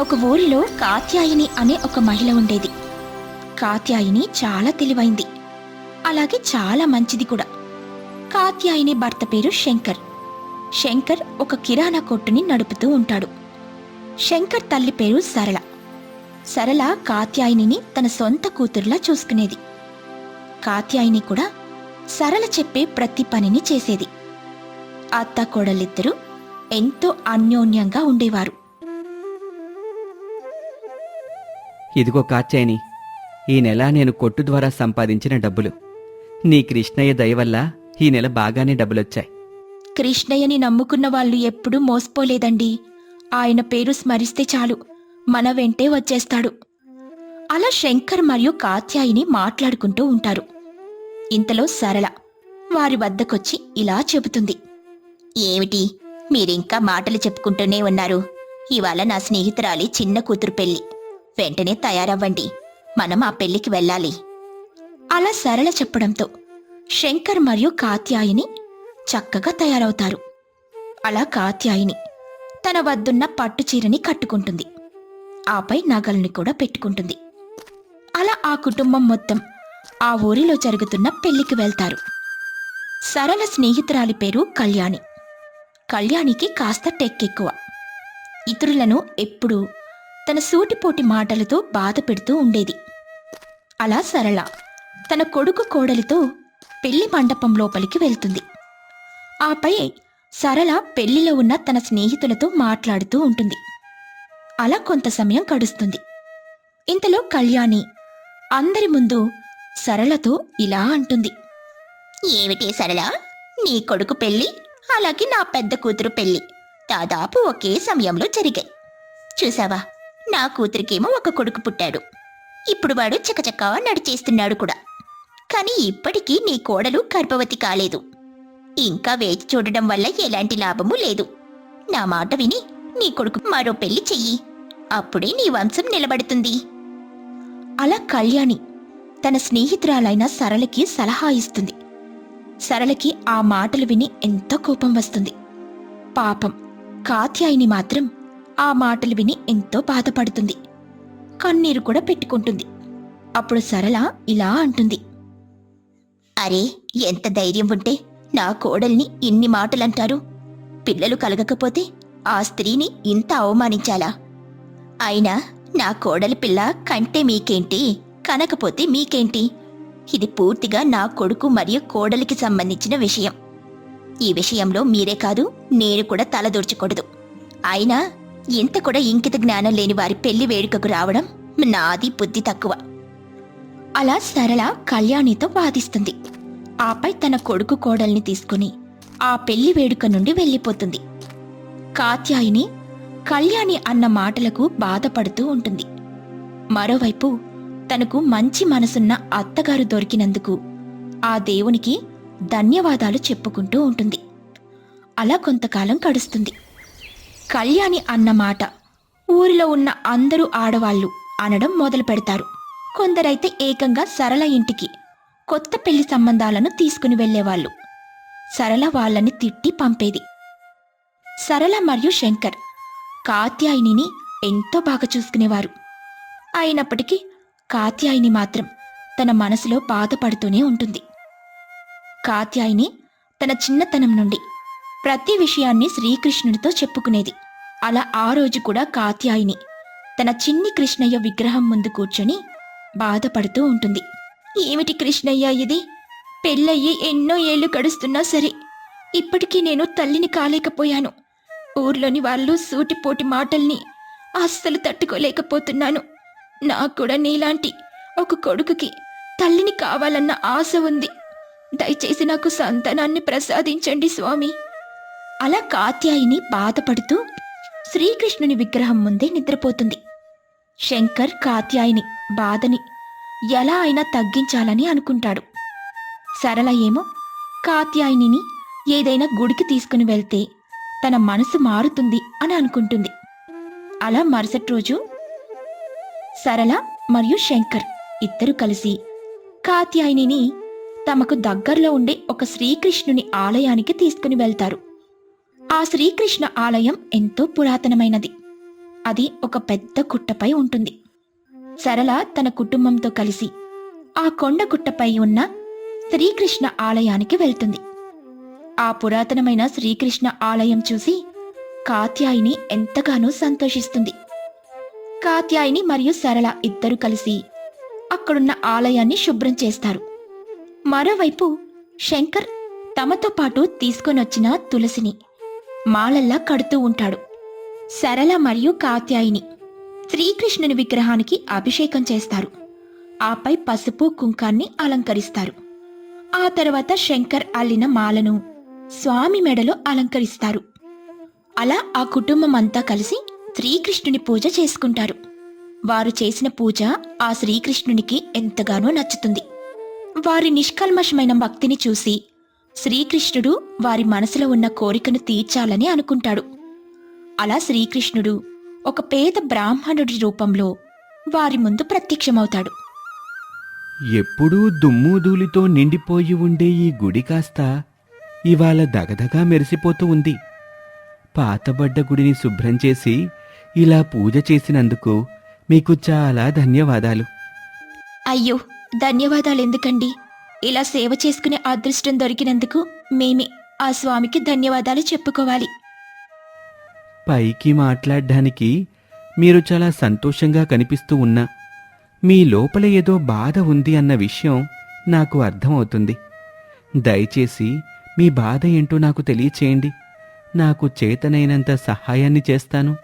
ఒక ఊరిలో కాత్యాయిని అనే ఒక మహిళ ఉండేది. కాత్యాయని చాలా తెలివైంది. అలాగే చాలా మంచిది కూడా. కాత్యాయిని భర్త పేరు శంకర్. శంకర్ ఒక కిరాణా కొట్టుని నడుపుతూ ఉంటాడు. శంకర్ తల్లి పేరు సరళ. సరళ కాత్యాయనిని తన సొంత కూతురులా చూసుకునేది. కాత్యాయని కూడా సరళ చెప్పే ప్రతి పనిని చేసేది. అత్త కోడలిద్దరూ ఎంతో అన్యోన్యంగా ఉండేవారు. ఇదిగో కాచాయని ఈ నెల నేను కొట్టు ద్వారా సంపాదించిన డబ్బులు. నీ కృష్ణయ్య దయ వల్ల ఈ నెల బాగానే డబ్బులొచ్చాయి. కృష్ణయ్యని నమ్ముకున్న వాళ్ళు ఎప్పుడూ మోసపోలేదండి. ఆయన పేరు స్మరిస్తే చాలు మన వెంటే వచ్చేస్తాడు. అలా శంకర్ మరియు కాత్యాయిని మాట్లాడుకుంటూ ఉంటారు. ఇంతలో సరళ వారి వద్దకొచ్చి ఇలా చెబుతుంది. ఏమిటి మీరింకా మాటలు చెప్పుకుంటూనే ఉన్నారు. ఇవాళ నా స్నేహితురాలి చిన్న కూతురు పెళ్ళి వెంటనే తయారవ్వండి. మనం ఆ పెళ్ళికి వెళ్ళాలి. అలా సరళ చెప్పడంతో శంకర్ మరియు కాత్యాయిని చక్కగా తయారవుతారు. అలా కాత్యాయిని తన వద్దున్న పట్టు చీరని కట్టుకుంటుంది. ఆపై నగల్ని కూడా పెట్టుకుంటుంది. అలా ఆ కుటుంబం మొత్తం ఆ ఊరిలో జరుగుతున్న పెళ్ళికి వెళ్తారు. సరళ స్నేహితురాలి పేరు కళ్యాణి. కళ్యాణికి కాస్త టెక్ ఎక్కువ ఇతరులను ఎప్పుడూ తన సూటిపోటి మాటలతో బాధ పెడుతూ ఉండేది. అలా సరళ తన కొడుకు కోడలితో పెళ్ళి మండపం లోపలికి వెళ్తుంది. ఆపై సరళ పెళ్ళిలో ఉన్న తన స్నేహితులతో మాట్లాడుతూ ఉంటుంది. అలా కొంత సమయం గడుస్తుంది. ఇంతలో కళ్యాణి అందరి ముందు సరళతో ఇలా అంటుంది. ఏమిటి సరళ? నీ కొడుకు పెళ్ళి అలాగే నా పెద్ద కూతురు పెళ్ళి దాదాపు ఒకే సమయంలో జరిగాయి. చూసావా? నా కూతురికేమో ఒక కొడుకు పుట్టాడు. ఇప్పుడు వాడు చకచక్క నడిచేస్తున్నాడు కూడా. కానీ ఇప్పటికీ నీ కోడలు గర్భవతి కాలేదు. ఇంకా వేచి చూడడం వల్ల ఎలాంటి లాభము లేదు. నా మాట విని నీ కొడుకు మరో పెళ్ళి చెయ్యి. అప్పుడే నీ వంశం నిలబడుతుంది. అలా కళ్యాణి తన స్నేహితురాలైన సరళకి సలహా ఇస్తుంది. సరళకి ఆ మాటలు విని ఎంతో కోపం వస్తుంది. పాపం కాత్యాయిని మాత్రం ఆ మాటలు విని ఎంతో బాధపడుతుంది. కన్నీరు కూడా పెట్టుకుంటుంది. అప్పుడు సరళ ఇలా అంటుంది. అరే ఎంత ధైర్యం ఉంటే నా కోడల్ని ఇన్ని మాటలంటారు. పిల్లలు కలగకపోతే ఆ స్త్రీని ఇంత అవమానించాలా? అయినా నా కోడలి పిల్ల కంటే మీకేంటి? కనకపోతే మీకేంటి? ఇది పూర్తిగా నా కొడుకు మరియు కోడలికి సంబంధించిన విషయం. ఈ విషయంలో మీరే కాదు నేను కూడా తలదూర్చకూడదు అయినా ఇంత కూడా ఇంకిత జ్ఞానం లేని వారి పెళ్ళి వేడుకకు రావడం నాది బుద్ధి తక్కువ. అలా సరళ కళ్యాణితో వాదిస్తుంది. ఆపై తన కొడుకు కోడల్ని తీసుకుని ఆ పెళ్ళి వేడుక నుండి వెళ్ళిపోతుంది. కాత్యాయిని కళ్యాణి అన్న మాటలకు బాధపడుతూ ఉంటుంది. మరోవైపు తనకు మంచి మనసున్న అత్తగారు దొరికినందుకు ఆ దేవునికి ధన్యవాదాలు చెప్పుకుంటూ ఉంటుంది. అలా కొంతకాలం గడుస్తుంది. కళ్యాణి అన్న మాట ఊరిలో ఉన్న అందరూ ఆడవాళ్ళు అనడం మొదలు పెడతారు. కొందరైతే ఏకంగా సరళ ఇంటికి కొత్త పెళ్ళి సంబంధాలను తీసుకుని వెళ్ళేవాళ్ళు సరళ వాళ్ళని తిట్టి పంపేది. సరళ మరియు శంకర్ కాత్యాయినిని ఎంతో బాగా చూసుకునేవారు. అయినప్పటికీ కాత్యాయిని మాత్రం తన మనసులో బాధపడుతూనే ఉంటుంది. కాత్యాయిని తన చిన్నతనం నుండి ప్రతి విషయాన్ని శ్రీకృష్ణుడితో చెప్పుకునేది. అలా ఆ రోజు కూడా కాత్యాయిని తన చిన్ని కృష్ణయ్య విగ్రహం ముందు కూర్చొని బాధపడుతూ ఉంటుంది. ఏమిటి కృష్ణయ్య ఇది? పెళ్ళయ్యి ఎన్నో ఏళ్ళు గడుస్తున్నా సరే ఇప్పటికీ నేను తల్లిని కాలేకపోయాను. ఊర్లోని వాళ్ళు సూటిపోటి మాటల్ని అస్సలు తట్టుకోలేకపోతున్నాను. నాకు కూడా నీలాంటి ఒక కొడుకుకి తల్లిని కావాలన్న ఆశ ఉంది. దయచేసి నాకు సంతానాన్ని ప్రసాదించండి స్వామి. అలా కాత్యాయిని బాధపడుతూ శ్రీకృష్ణుని విగ్రహం ముందే నిద్రపోతుంది. శంకర్ కాత్యాయిని బాధని ఎలా అయినా తగ్గించాలని అనుకుంటాడు. సరళ ఏమో కాత్యాయినిని ఏదైనా గుడికి తీసుకుని వెళ్తే తన మనసు మారుతుంది అని అనుకుంటుంది. అలా మరుసటి రోజు సరళ మరియు శంకర్ ఇద్దరు కలిసి కాత్యాయినిని తమకు దగ్గరలో ఉండే ఒక శ్రీకృష్ణుని ఆలయానికి తీసుకుని వెళ్తారు. ఆ శ్రీకృష్ణ ఆలయం ఎంతో పురాతనమైనది. అది ఒక పెద్ద కుట్టపై ఉంటుంది. సరళ తన కుటుంబంతో కలిసి ఆ కొండ గుట్టపై ఉన్న శ్రీకృష్ణ ఆలయానికి వెళ్తుంది. ఆ పురాతనమైన శ్రీకృష్ణ ఆలయం చూసి కాత్యాయిని ఎంతగానో సంతోషిస్తుంది. కాత్యాయిని మరియు సరళ ఇద్దరు కలిసి అక్కడున్న ఆలయాన్ని శుభ్రం చేస్తారు. మరోవైపు శంకర్ తమతో పాటు తీసుకొనొచ్చిన తులసిని మాలల్లా కడుతూ ఉంటాడు. సరళ మరియు కాత్యాయిని శ్రీకృష్ణుని విగ్రహానికి అభిషేకం చేస్తారు. ఆపై పసుపు కుంకాన్ని అలంకరిస్తారు. ఆ తర్వాత శంకర్ అల్లిన మాలను స్వామి మెడలో అలంకరిస్తారు. అలా ఆ కుటుంబం అంతా కలిసి శ్రీకృష్ణుని పూజ చేసుకుంటారు. వారు చేసిన పూజ ఆ శ్రీకృష్ణునికి ఎంతగానో నచ్చుతుంది. వారి నిష్కల్మషమైన భక్తిని చూసి శ్రీకృష్ణుడు వారి మనసులో ఉన్న కోరికను తీర్చాలని అనుకుంటాడు. అలా శ్రీకృష్ణుడు ఒక పేద బ్రాహ్మణుడి రూపంలో వారి ముందు ప్రత్యక్షమవుతాడు. ఎప్పుడూ దుమ్ము ధూళితో నిండిపోయి ఉండే ఈ గుడి కాస్త ఇవాళ దగదగా మెరిసిపోతూ ఉంది. పాతబడ్డ గుడిని శుభ్రం చేసి ఇలా పూజ చేసినందుకు మీకు చాలా ధన్యవాదాలు. అయ్యో ధన్యవాదాలు ఎందుకండి? ఇలా సేవ చేసుకునే అదృష్టం దొరికినందుకు మేమే ఆ స్వామికి ధన్యవాదాలు చెప్పుకోవాలి. పైకి మాట్లాడ్డానికి మీరు చాలా సంతోషంగా కనిపిస్తూ ఉన్నా మీ లోపల ఏదో బాధ ఉంది అన్న విషయం నాకు అర్థమవుతుంది. దయచేసి మీ బాధ ఏంటో నాకు తెలియచేయండి. నాకు చేతనైనంత సహాయాన్ని చేస్తాను.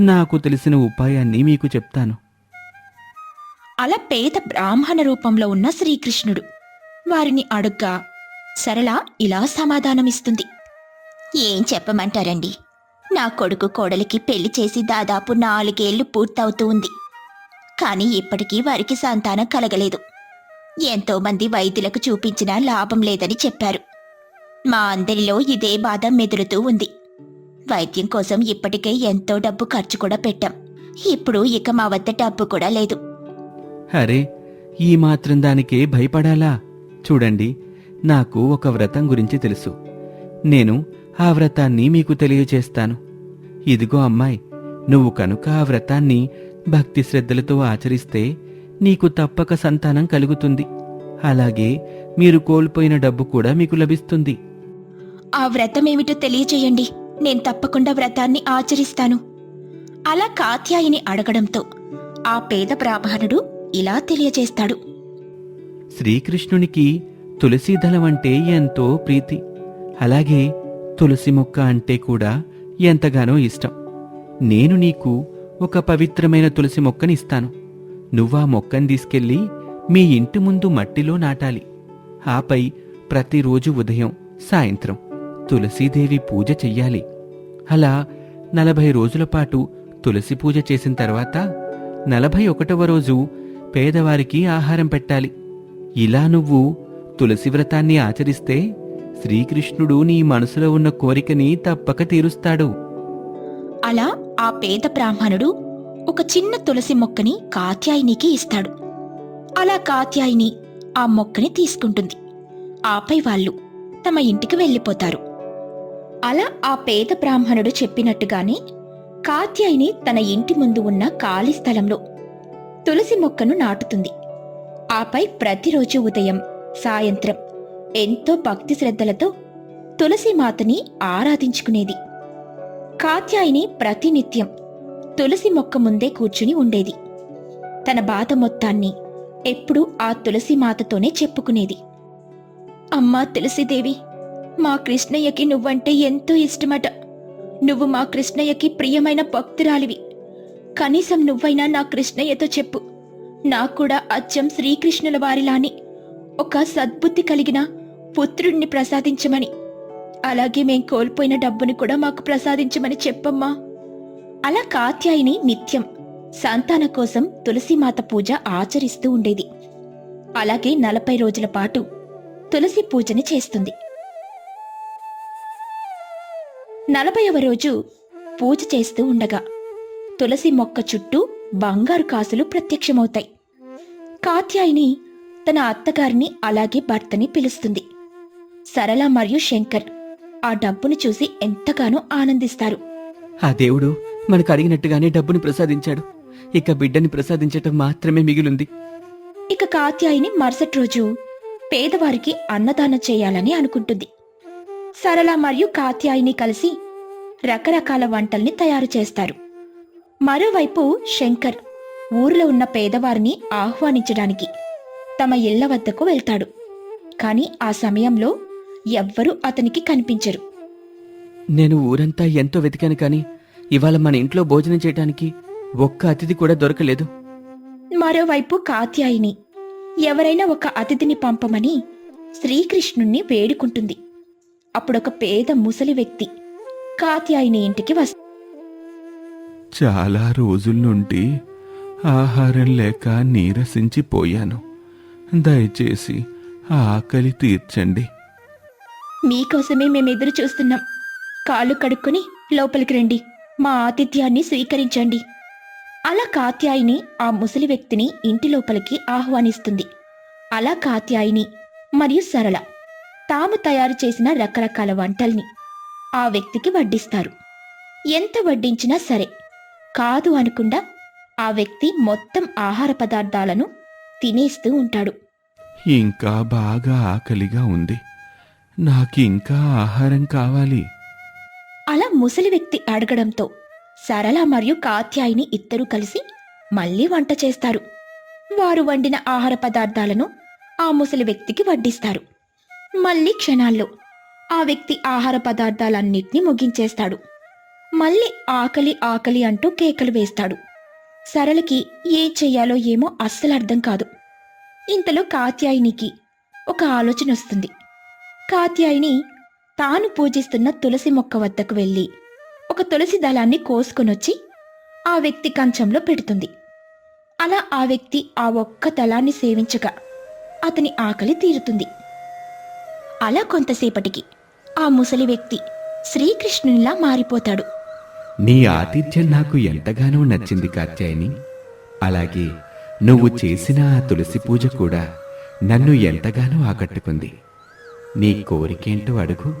నాకు తెలిసిన ఉపాయాన్ని మీకు చెప్తాను. అలా పేద బ్రాహ్మణ రూపంలో ఉన్న శ్రీకృష్ణుడు వారిని అడుగ్గా సరళ ఇలా సమాధానమిస్తుంది. ఏం చెప్పమంటారండి? నా కొడుకు కోడలికి పెళ్ళి చేసి దాదాపు నాలుగేళ్ళు పూర్తవుతూ ఉంది. కానీ ఇప్పటికీ వారికి సంతానం కలగలేదు. ఎంతోమంది వైద్యులకు చూపించినా లాభం లేదని చెప్పారు. మా అందరిలో ఇదే బాధ మెదులుతూ ఉంది. వైద్యం కోసం ఇప్పటికే ఎంతో డబ్బు ఖర్చు కూడా పెట్టాం. ఇప్పుడు ఇక మా వద్ద డబ్బు కూడా లేదు. అరే ఈ మాత్రం దానికే భయపడాలా? చూడండి నాకు ఒక వ్రతం గురించి తెలుసు. నేను ఆ వ్రతాన్ని మీకు తెలియచేస్తాను. ఇదిగో అమ్మాయి నువ్వు కనుక ఆ వ్రతాన్ని భక్తి శ్రద్ధలతో ఆచరిస్తే నీకు తప్పక సంతానం కలుగుతుంది. అలాగే మీరు కోల్పోయిన డబ్బు కూడా మీకు లభిస్తుంది. ఆ వ్రతమేమిటో తెలియచేయండి. నేను తప్పకుండా వ్రతాన్ని ఆచరిస్తాను. అలా కాత్యాయిని అడగడంతో ఆ పేద బ్రాహ్మణుడు ఇలా తెలియజేస్తాడు శ్రీకృష్ణునికి తులసీదళం అంటే ఎంతో ప్రీతి. అలాగే తులసి మొక్క అంటే కూడా ఎంతగానో ఇష్టం. నేను నీకు ఒక పవిత్రమైన తులసి మొక్కనిస్తాను నువ్వా మొక్కని తీసుకెళ్ళి మీ ఇంటి ముందు మట్టిలో నాటాలి. ఆపై ప్రతిరోజు ఉదయం సాయంత్రం తులసీదేవి పూజ చెయ్యాలి. అలా నలభై రోజుల పాటు తులసి పూజ చేసిన తర్వాత నలభై ఒకటవ రోజు పేదవారికి ఆహారం పెట్టాలి. ఇలా నువ్వు తులసి వ్రతాన్ని ఆచరిస్తే శ్రీకృష్ణుడు నీ మనసులో ఉన్న కోరికని తప్పక తీరుస్తాడు. అలా ఆ పేద బ్రాహ్మణుడు ఒక చిన్న తులసి మొక్కని కాత్యాయినికి ఇస్తాడు. అలా కాత్యాయిని ఆ మొక్కని తీసుకుంటుంది. ఆపై వాళ్ళు తమ ఇంటికి వెళ్ళిపోతారు. అలా ఆ పేద బ్రాహ్మణుడు చెప్పినట్టుగానే కాత్యాయిని తన ఇంటి ముందు ఉన్న ఖాళీ స్థలంలో తులసి మొక్కను నాటుతుంది. ఆపై ప్రతిరోజు ఉదయం సాయంత్రం ఎంతో భక్తి శ్రద్ధలతో తులసి మాతని ఆరాధించుకునేది. కాత్యాయిని ప్రతినిత్యం తులసి మొక్క ముందే కూర్చుని ఉండేది. తన బాధ మొత్తాన్ని ఎప్పుడూ ఆ తులసి మాతతోనే చెప్పుకునేది. అమ్మా తులసిదేవి మా కృష్ణయ్యకి నువ్వంటే ఎంతో ఇష్టమట. నువ్వు మా కృష్ణయ్యకి ప్రియమైన భక్తురాలివి. కనీసం నువ్వైనా నా కృష్ణయ్యతో చెప్పు. నాకు కూడా అచ్చం శ్రీకృష్ణుల వారిలాని ఒక సద్బుద్ధి కలిగిన పుత్రుణ్ణి ప్రసాదించమని. అలాగే మేం కోల్పోయిన డబ్బుని కూడా మాకు ప్రసాదించమని చెప్పమ్మా. అలా కాత్యాయిని నిత్యం సంతాన కోసం తులసిమాత పూజ ఆచరిస్తూ ఉండేది. అలాగే నలభై రోజుల పాటు తులసి పూజని చేస్తుంది. నలభైవ రోజు పూజ చేస్తూ ఉండగా తులసి మొక్క చుట్టూ బంగారు కాసులు ప్రత్యక్షమవుతాయి. కాత్యాయిని తన అత్తగారిని అలాగే భర్తని పిలుస్తుంది. సరళ మరియు శంకర్ ఆ డబ్బును చూసి ఎంతగానో ఆనందిస్తారు. ఆ దేవుడు మనకు అడిగినట్టుగానే డబ్బుని ప్రసాదించాడు. ఇక బిడ్డని ప్రసాదించటం మాత్రమే మిగిలింది. ఇక కాత్యాయిని మరుసటి రోజు పేదవారికి అన్నదానం చేయాలని అనుకుంటుంది. సరళ మరియు కాత్యాయిని కలిసి రకరకాల వంటల్ని తయారు చేస్తారు. మరోవైపు శంకర్ ఊరిలో ఉన్న పేదవారిని ఆహ్వానించడానికి తమ ఇళ్ళ వద్దకు వెళ్తాడు. కాని ఆ సమయంలో ఎవ్వరూ అతనికి కనిపించరు. నేను ఊరంతా ఎంతో వెతికాను కానీ ఇవాళ మన ఇంట్లో భోజనం చేయటానికి ఒక్క అతిథి కూడా దొరకలేదు. మరోవైపు కాత్యాయిని ఎవరైనా ఒక అతిథిని పంపమని శ్రీకృష్ణుణ్ణి వేడుకుంటుంది. అప్పుడొక పేద ముసలి వ్యక్తి కాత్యాయిని ఇంటికి వస్తాడు చాలా రోజుల నుండి ఆహారం లేక నీరసించిపోయాను. దయచేసి ఆకలి తీర్చండి. మీకోసమే మేమెదురు చూస్తున్నాం. కాళ్ళు కడుక్కొని లోపలికి రండి. మా ఆతిథ్యాన్ని స్వీకరించండి. అలా కాత్యాయిని ఆ ముసలి వ్యక్తిని ఇంటి లోపలికి ఆహ్వానిస్తుంది. అలా కాత్యాయిని మరియు సరళ తాము తయారు చేసిన రకరకాల వంటల్ని ఆ వ్యక్తికి వడ్డిస్తారు. ఎంత వడ్డించినా సరే కాదు అనకుండా ఆ వ్యక్తి మొత్తం ఆహార పదార్థాలను తినేస్తూ ఉంటాడు. ఇంకా బాగా ఆకలిగా ఉంది. నాకు ఇంకా ఆహారం కావాలి. అలా ముసలి వ్యక్తి అడగడంతో సరళ మరియు కాత్యాయిని ఇద్దరూ కలిసి మళ్ళీ వంట చేస్తారు. వారు వండిన ఆహార పదార్థాలను ఆ ముసలి వ్యక్తికి వడ్డిస్తారు. మళ్ళీ క్షణాల్లో ఆ వ్యక్తి ఆహార పదార్థాలన్నిటినీ ముగించేస్తాడు. మళ్ళీ ఆకలి ఆకలి అంటూ కేకలు వేస్తాడు. సరళకి ఏం చెయ్యాలో ఏమో అస్సలు అర్థం కాదు. ఇంతలో కాత్యాయినికి ఒక ఆలోచన వస్తుంది. కాత్యాయిని తాను పూజిస్తున్న తులసి మొక్క వద్దకు వెళ్ళి ఒక తులసి దళాన్ని కోసుకొనొచ్చి ఆ వ్యక్తి కంచంలో పెడుతుంది. అలా ఆ వ్యక్తి ఆ ఒక్క దళాన్ని సేవించగా అతని ఆకలి తీరుతుంది. అలా కొంతసేపటికి ఆ ముసలి వ్యక్తి శ్రీకృష్ణునిలా మారిపోతాడు. నీ ఆతిథ్యం నాకు ఎంతగానో నచ్చింది కాత్యాయని. అలాగే నువ్వు చేసిన ఆ తులసి పూజ కూడా నన్ను ఎంతగానో ఆకట్టుకుంది. నీ కోరికేంటో అడుగు.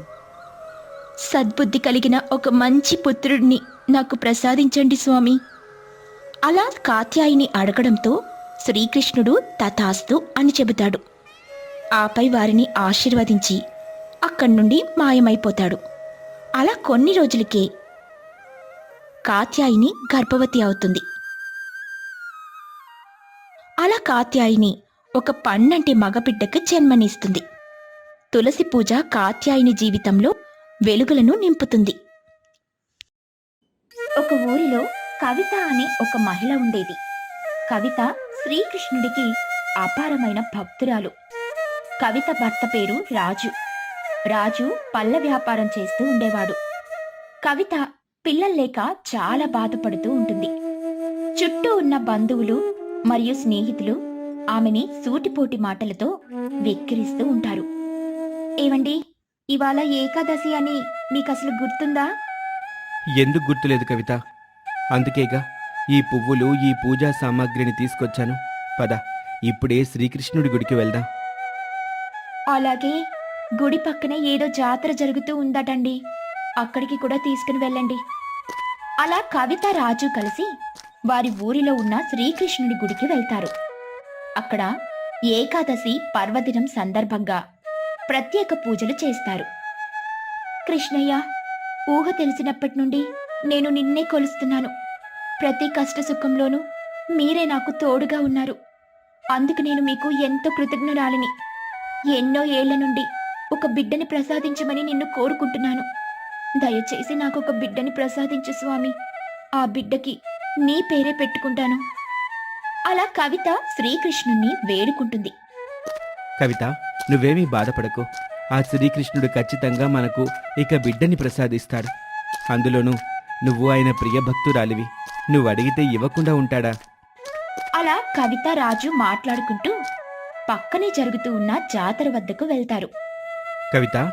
సద్బుద్ధి కలిగిన ఒక మంచి పుత్రుడిని నాకు ప్రసాదించండి స్వామి. అలా కాత్యాయిని అడగడంతో శ్రీకృష్ణుడు తథాస్తు అని చెబుతాడు. ఆపై వారిని ఆశీర్వదించి అక్కడి నుండి మాయమైపోతాడు. అలా కొన్ని రోజులకే కాత్యాయిని గర్భవతి అవుతుంది. అలా కాత్యాయిని ఒక పన్నంటి మగబిడ్డకు జన్మనిస్తుంది. తులసి పూజ కాత్యాయిని జీవితంలో వెలుగులను నింపుతుంది. ఒక ఊరిలో కవిత అనే ఒక మహిళ ఉండేది. కవిత శ్రీకృష్ణుడికి అపారమైన భక్తురాలు. కవిత భర్త పేరు రాజు. రాజు పళ్ళ వ్యాపారం చేస్తూ ఉండేవాడు. కవిత పిల్లలు లేక చాలా బాధపడుతూ ఉంటుంది. చుట్టూ ఉన్న బంధువులు మరియు స్నేహితులు ఆమెని సూటిపోటి మాటలతో వెక్కిరిస్తూ ఉంటారు. ఏవండి? ఇవాళ ఏకాదశి అని మీకు అసలు గుర్తుందా? ఎందుకు గుర్తులేదు కవిత? అందుకేగా ఈ పువ్వులు ఈ పూజా సామాగ్రిని తీసుకొచ్చాను. పద ఇప్పుడే శ్రీకృష్ణుడి గుడికి వెళ్దాం. అలాగే గుడి పక్కన ఏదో జాతర జరుగుతూ ఉందటండి. అక్కడికి కూడా తీసుకుని వెళ్ళండి. అలా కవిత రాజు కలిసి వారి ఊరిలో ఉన్న శ్రీకృష్ణుడి గుడికి వెళ్తారు. అక్కడ ఏకాదశి పర్వదినం సందర్భంగా ప్రత్యేక పూజలు చేస్తారు. కృష్ణయ్య ఊహ తెలిసినప్పటి నుండి నేను నిన్నే కొలుస్తున్నాను. ప్రతి కష్ట సుఖంలోనూ మీరే నాకు తోడుగా ఉన్నారు. అందుకు నేను మీకు ఎంతో కృతజ్ఞురాలిని. ఎన్నో ఏళ్ళ నుండి ఒక బిడ్డని ప్రసాదించమని నిన్ను కోరుకుంటున్నాను. దయచేసి నాకు ఒక బిడ్డని ప్రసాదించు స్వామి. ఆ బిడ్డకి నీ పేరే పెట్టుకుంటాను. అలా కవిత శ్రీకృష్ణుణ్ణి వేడుకుంటుంది. కవిత నువ్వేమీ బాధపడకు. ఆ శ్రీకృష్ణుడు ఖచ్చితంగా మనకు ఇక బిడ్డని ప్రసాదిస్తాడు. అందులోనూ నువ్వు ఆయన ప్రియ భక్తురాలివి. నువ్వు అడిగితే ఇవ్వకుండా ఉంటాడా? అలా కవిత రాజు మాట్లాడుకుంటూ పక్కనే జరుగుతూ ఉన్న జాతర వద్దకు వెళ్తారు. కవిత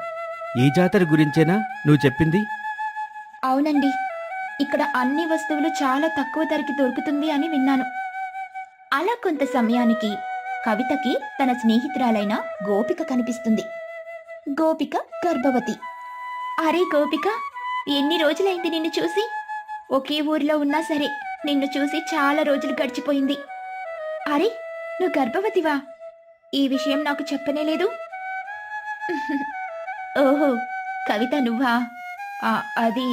ఈ జాతర గురించేనా నువ్వు చెప్పింది? అవునండి. ఇక్కడ అన్ని వస్తువులు చాలా తక్కువ ధరకి దొరుకుతుంది అని విన్నాను. అలా కొంత సమయానికి కవితకి తన స్నేహితురాలైన గోపిక కనిపిస్తుంది. గోపిక గర్భవతి. అరే గోపిక ఎన్ని రోజులైంది నిన్ను చూసి? ఒకే ఊరిలో ఉన్నా సరే నిన్ను చూసి చాలా రోజులు గడిచిపోయింది. అరే నువ్వు గర్భవతివా? ఈ విషయం నాకు చెప్పనే లేదు. ఓహో కవిత నువ్వా? అది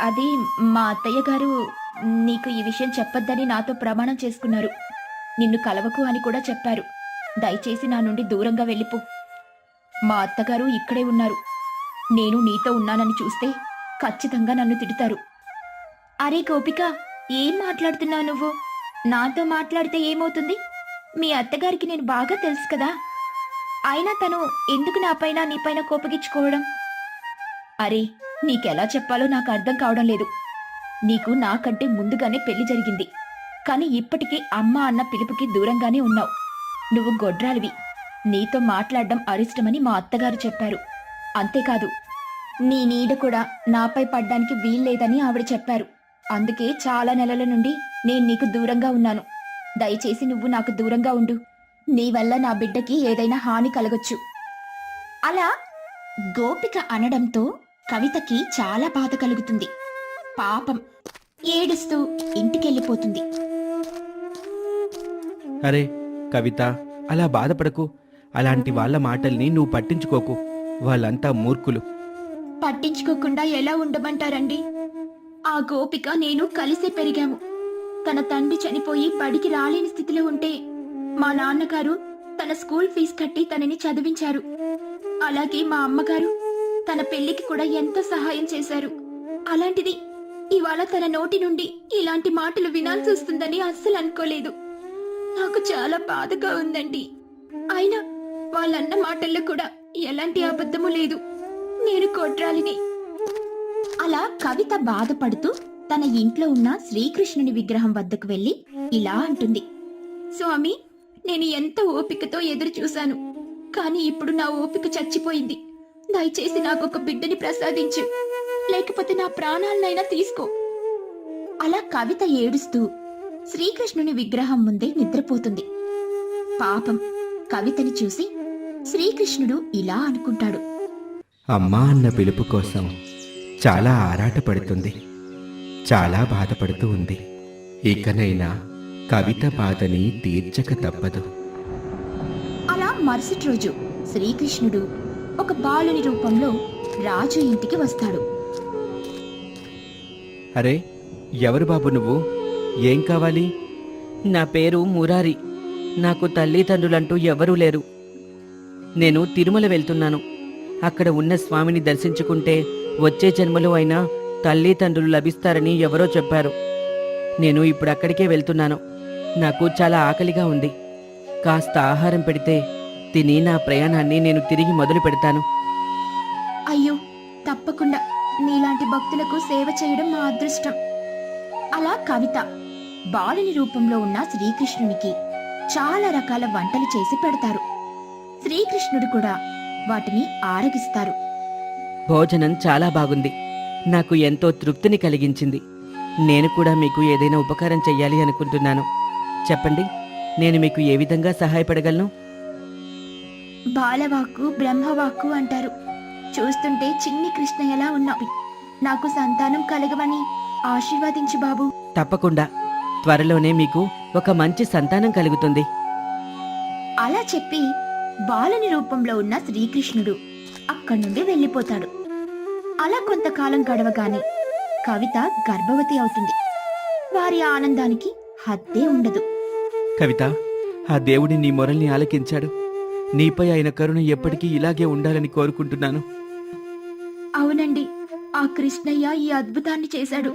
అది మా అత్తయ్య గారు నీకు ఈ విషయం చెప్పొద్దని నాతో ప్రమాణం చేసుకున్నారు. నిన్ను కలవకు అని కూడా చెప్పారు. దయచేసి నా నుండి దూరంగా వెళ్ళిపో. మా అత్తగారు ఇక్కడే ఉన్నారు. నేను నీతో ఉన్నానని చూస్తే ఖచ్చితంగా నన్ను తిడతారు. అరే గోపిక ఏం మాట్లాడుతున్నావు నువ్వు? నాతో మాట్లాడితే ఏమవుతుంది? మీ అత్తగారికి నేను బాగా తెలుసు కదా. అయినా తను ఎందుకు నాపైన నీపైన కోపగించుకోవడం? అరే నీకెలా చెప్పాలో నాకు అర్థం కావడం లేదు. నీకు నాకంటే ముందుగానే పెళ్ళి జరిగింది. కానీ ఇప్పటికీ అమ్మ అన్న పిలుపుకి దూరంగానే ఉన్నావు. నువ్వు గొడ్రాలివి. నీతో మాట్లాడడం అరిష్టమని మా అత్తగారు చెప్పారు. అంతేకాదు నీ నీడ కూడా నాపై పడ్డానికి వీల్లేదని ఆవిడ చెప్పారు. అందుకే చాలా నెలల నుండి నేను నీకు దూరంగా ఉన్నాను. దయచేసి నువ్వు నాకు దూరంగా ఉండు. నీ వల్ల నా బిడ్డకి ఏదైనా హాని కలగొచ్చు. అలా గోపిక అనడంతో కవితకి చాలా బాధ కలుగుతుంది. పాపం ఏడుస్తూ ఇంటికెళ్ళిపోతుంది. అరే కవిత అలా బాధపడకు. అలాంటి వాళ్ళ మాటల్ని నువ్వు పట్టించుకోకు. వాళ్ళంతా మూర్ఖులు. పట్టించుకోకుండా ఎలా ఉండమంటారండి? ఆ గోపిక నేను కలిసే పెరిగాము. తన తండ్రి చనిపోయి బడికి రాలేని స్థితిలో ఉంటే మా నాన్నగారు తన స్కూల్ ఫీజు కట్టి తనని చదివించారు. అలాగే మా అమ్మగారు తన పెళ్ళికి కూడా ఎంతో సహాయం చేశారు. అలాంటిది ఇవాళ తన నోటి నుండి ఇలాంటి మాటలు వినాల్సి వస్తుందని అస్సలు అనుకోలేదు. నాకు చాలా బాధగా ఉందండి. అయినా వాళ్ళన్న మాటల్లో కూడా ఎలాంటి అబద్ధము లేదు. నేను కొట్రాలిని. అలా కవిత బాధపడుతూ తన ఇంట్లో ఉన్న శ్రీకృష్ణుని విగ్రహం వద్దకు వెళ్ళి ఇలా అంటుంది. స్వామి నేను ఎంత ఓపికతో ఎదురు చూశాను. కానీ ఇప్పుడు నా ఓపిక చచ్చిపోయింది. దయచేసి నాకు ఒక బిడ్డని ప్రసాదించు. లేకపోతే నా ప్రాణాలనైనా తీసుకో. అలా కవిత ఏడుస్తూ శ్రీకృష్ణుని విగ్రహం ముందే నిద్రపోతుంది. పాపం కవితని చూసి శ్రీకృష్ణుడు ఇలా అనుకుంటాడు. అమ్మా అన్న పిలుపు కోసం చాలా ఆరాటపడుతుంది. చాలా బాధపడుతూ ఉంది. ఇకనైనా కవిత బాధని తీర్చక తప్పదు. అలా మరుసటి రోజు శ్రీకృష్ణుడు ఒక బాలుని రూపంలో రాజు ఇంటికి వస్తాడు. అరే ఎవరు బాబు నువ్వు? ఏం కావాలి? నా పేరు మురారి. నాకు తల్లిదండ్రులంటూ ఎవరూ లేరు. నేను తిరుమల వెళ్తున్నాను. అక్కడ ఉన్న స్వామిని దర్శించుకుంటే వచ్చే జన్మలో అయినా తల్లిదండ్రులు లభిస్తారని ఎవరో చెప్పారు. నేను ఇప్పుడు అక్కడికే వెళ్తున్నాను. నాకు చాలా ఆకలిగా ఉంది. కాస్త ఆహారం పెడితే తిని నా ప్రయాణాన్ని నేను తిరిగి మొదలు పెడతాను. అయ్యో తప్పకుండా. నీలాంటి భక్తులకు సేవ చేయడం మా అదృష్టం. అలా కవిత బాలుని రూపంలో ఉన్న శ్రీకృష్ణునికి చాలా రకాల వంటలు చేసి పెడతారు. శ్రీకృష్ణుడు కూడా వాటిని ఆరగిస్తారు. భోజనం చాలా బాగుంది. నాకు ఎంతో తృప్తిని కలిగించింది. నేను కూడా మీకు ఏదైనా ఉపకారం చెయ్యాలి అనుకుంటున్నాను. చెప్పండి నేను మీకు ఏ విధంగా సహాయపడగలను? బాలవాక్కు బ్రహ్మవాక్కు అంటారు. చూస్తుంటే చిన్ని కృష్ణయ్యలా ఉన్నావు. నాకు సంతానం కలగవని ఆశీర్వదించు బాబు. తప్పకుండా. త్వరలోనే మీకు ఒక మంచి సంతానం కలుగుతుంది. అలా చెప్పి బాలుని రూపంలో ఉన్న శ్రీకృష్ణుడు అక్కడి నుండి వెళ్ళిపోతాడు. అలా కొంతకాలం గడవగానే కవిత గర్భవతి అవుతుంది. వారి ఆనందానికి హద్దే ఉండదు. కవిత ఆ దేవుడి నీ మొరల్ని ఆలకించాడు. నీపై ఆయన కరుణ ఎప్పటికీ ఇలాగే ఉండాలని కోరుకుంటున్నాను. అవునండి ఆ కృష్ణయ్య ఈ అద్భుతాన్ని చేశాడు.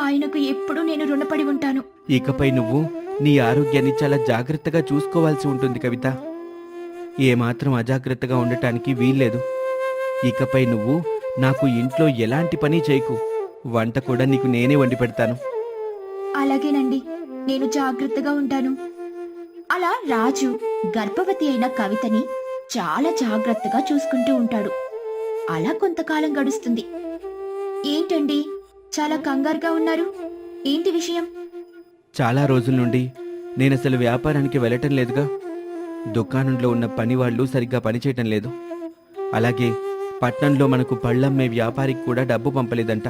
ఆయనకు ఎప్పుడూ నేను రుణపడి ఉంటాను. ఇకపై నువ్వు నీ ఆరోగ్యాన్ని చాలా జాగ్రత్తగా చూసుకోవాల్సి ఉంటుంది కవిత. ఏమాత్రం అజాగ్రత్తగా ఉండటానికి వీల్లేదు. ఇకపై నువ్వు నాకు ఇంట్లో ఎలాంటి పని చేయకు. వంట కూడా నీకు నేనే వండి పెడతాను. అలాగేనండి నేను జాగ్రత్తగా ఉంటాను. అలా రాజు గర్భవతి అయిన కవితని చాలా జాగ్రత్తగా చూసుకుంటూ ఉంటాడు. అలా కొంతకాలం గడుస్తుంది. ఏంటండి? చాలా కంగారుగా ఉన్నారు. ఏంటి విషయం? చాలా రోజుల నుండి నేను అసలు వ్యాపారానికి వెళ్ళటం లేదుగా. దుకాణంలో ఉన్న పని వాళ్ళు సరిగ్గా పనిచేయటం లేదు. అలాగే పట్నంలో మనకు పళ్ళమ్మే వ్యాపారికి కూడా డబ్బు పంపలేదంట.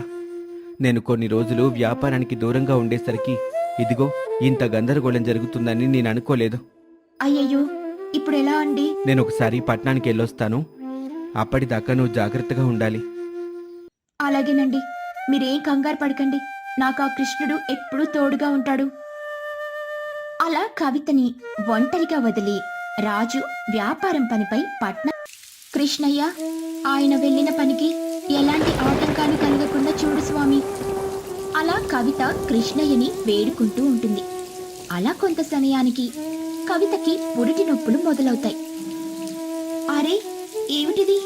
నేను కొన్ని రోజులు వ్యాపారానికి దూరంగా ఉండేసరికి ఇదిగో ఇంత గందరగోళం జరుగుతుందని నేను అనుకోలేదు. అయ్యయ్యో ఇప్పుడు ఎలా అండి? నేను ఒకసారి పట్టణానికి వెళ్ళొస్తాను. అప్పటిదాకా నువ్వు జాగ్రత్తగా ఉండాలి. అలాగేనండి. మీరేం కంగారు పడకండి. నాకు ఆ కృష్ణుడు ఎప్పుడూ తోడుగా ఉంటాడు. అలా కవితని ఒంటరిగా వదిలి రాజు వ్యాపారం పనిపై పట్న కృష్ణయ్య ఆయన వెళ్ళిన పనికి ఎలాంటి ఆటంకాలు కలగకుండా చూడు స్వామి. అలా కవిత కృష్ణయ్యని వేడుకుంటూ ఉంటుంది. అలా కొంత సమయానికి కవితకి పురిటి నొప్పులు మొదలవుతాయి. అరే ఏమిటిది?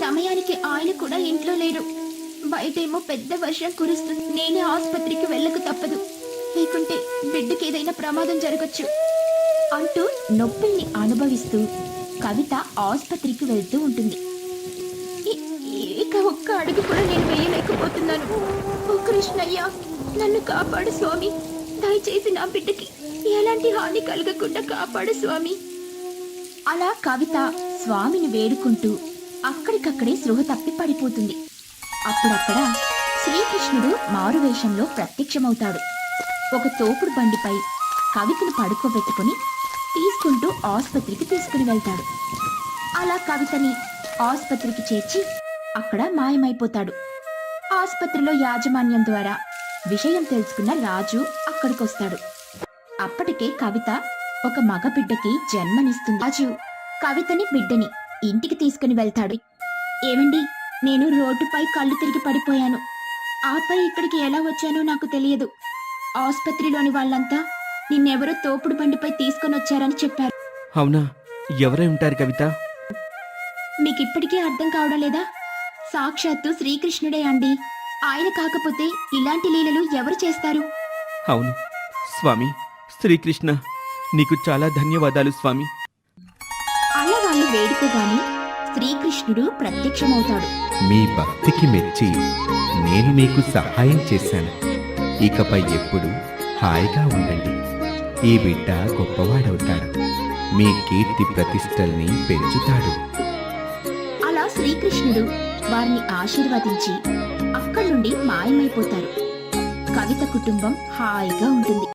సమయానికి ఆయన కూడా ఇంట్లో లేరు. బయటేమో పెద్ద వర్షం కురుస్తుంది. నేనే ఆసుపత్రికి వెళ్ళక తప్పదు. లేకుంటే బిడ్డకి ఏదైనా ప్రమాదం జరగచ్చు అంటూ నొప్పుల్ని అనుభవిస్తూ కవిత ఆసుపత్రికి వెళ్తూ ఉంటుంది. ఇక ఒక్క అడుగు కూడా నేను వేయలేకపోతున్నాను. ఓ కృష్ణయ్య నన్ను కాపాడు స్వామి. దయచేసి నా బిడ్డకి ఎలాంటి హాని కలగకుండా కాపాడు స్వామి. అలా కవిత స్వామిని వేడుకుంటూ అక్కడికక్కడే సృహ తప్పి పడిపోతుంది. అప్పుడక్కడ శ్రీకృష్ణుడు మారువేషంలో ప్రత్యక్షమవుతాడు. ఒక తోపుడు బండిపై కవితను పడుకోబెట్టుకుని తీసుకుంటూ ఆసుపత్రికి తీసుకుని వెళ్తాడు. అలా కవితని ఆసుపత్రికి చేర్చి అక్కడ మాయమైపోతాడు. ఆసుపత్రిలో యాజమాన్యం ద్వారా విషయం తెలుసుకున్న రాజు అక్కడికొస్తాడు. అప్పటికే కవిత ఒక మగ బిడ్డకి జన్మనిస్తుంది. రాజు కవితని బిడ్డని ఇంటికి తీసుకుని వెళ్తాడు. ఏమండి నేను రోడ్డుపై కళ్ళు తిరిగి పడిపోయాను. ఆపై ఇక్కడికి ఎలా వచ్చానో నాకు తెలియదు. ఆసుపత్రిలోని వాళ్ళంతా నిన్నెవరో తోపుడు బండిపై తీసుకొని వచ్చారని చెప్పారు. అవునా? ఎవరై ఉంటారు కవిత? మీకు ఇప్పటికీ అర్థం కావడం లేదా? సాక్షాత్తు శ్రీకృష్ణుడే అండి. ఆయన కాకపోతే ఇలాంటి లీలలు ఎవరు చేస్తారు? అవును స్వామి. శ్రీకృష్ణ నీకు చాలా ధన్యవాదాలు స్వామి. అలా వాళ్ళు వేడుకోగానే శ్రీకృష్ణుడు ప్రత్యక్షమవుతాడు. మీ భక్తికి మెచ్చి నేను మీకు సహాయం చేశాను. ఇకపై ఎప్పుడు హాయిగా ఉండండి. ఈ బిడ్డ గొప్పవాడవుతాడు. మీ కీర్తి ప్రతిష్టల్ని పెంచుతాడు. అలా శ్రీకృష్ణుడు వారిని ఆశీర్వదించి అక్కడి నుండి మాయమైపోతారు. కవిత కుటుంబం హాయిగా ఉంటుంది.